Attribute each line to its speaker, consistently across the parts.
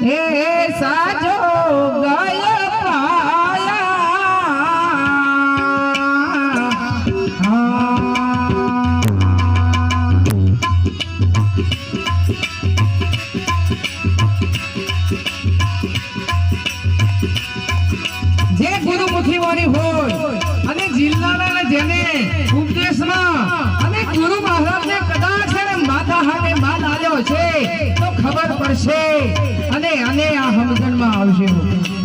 Speaker 1: એ સાજો ગાય જે ગુરુમુખી વાળી હોય અને જિલ્લાના જેને ઉપદેશમાં ખબર પડશે. અને અને આ સમજણમાં આવશે.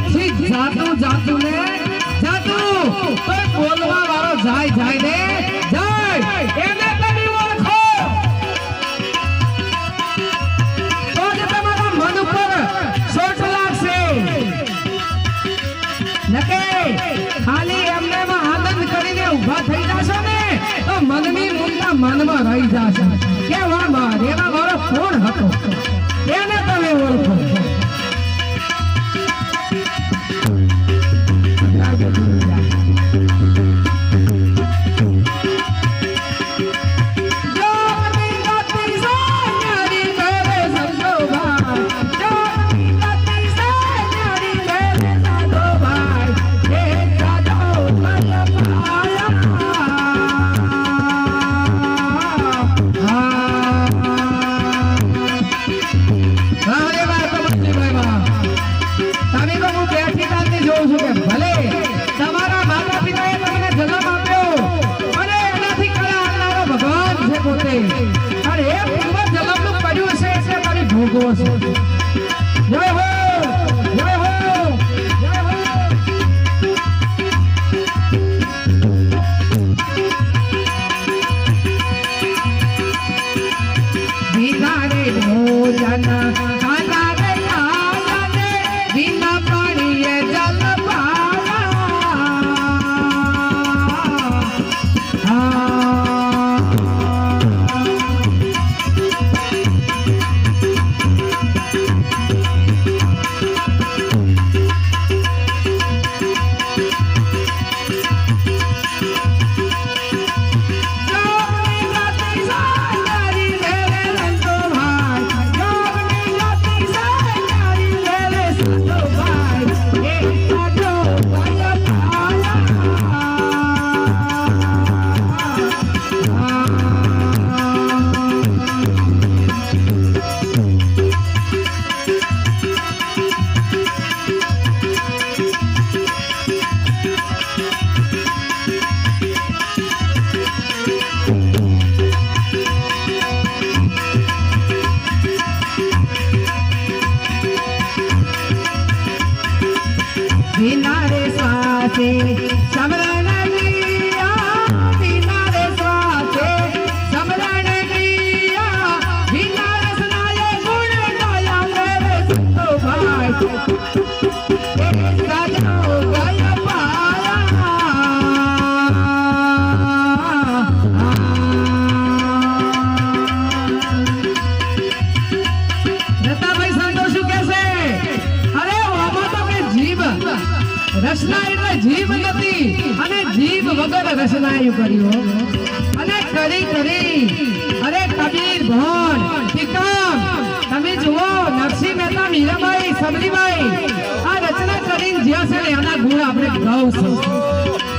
Speaker 1: નથી. જાતું જાતું ને જાતું. બોલવા વાળો જાય જાય ને દિવસ જય હો રસનાયું કર્યું. અને કરી કરી અરે કબીર ભણ ટીકમ, તમે જુઓ, નરસિંહ મહેતા, મીરાબાઈ સમરીબાઈ આ રચના કરીને જ્યાં છે એના ગુણ આપણે ગાવ છે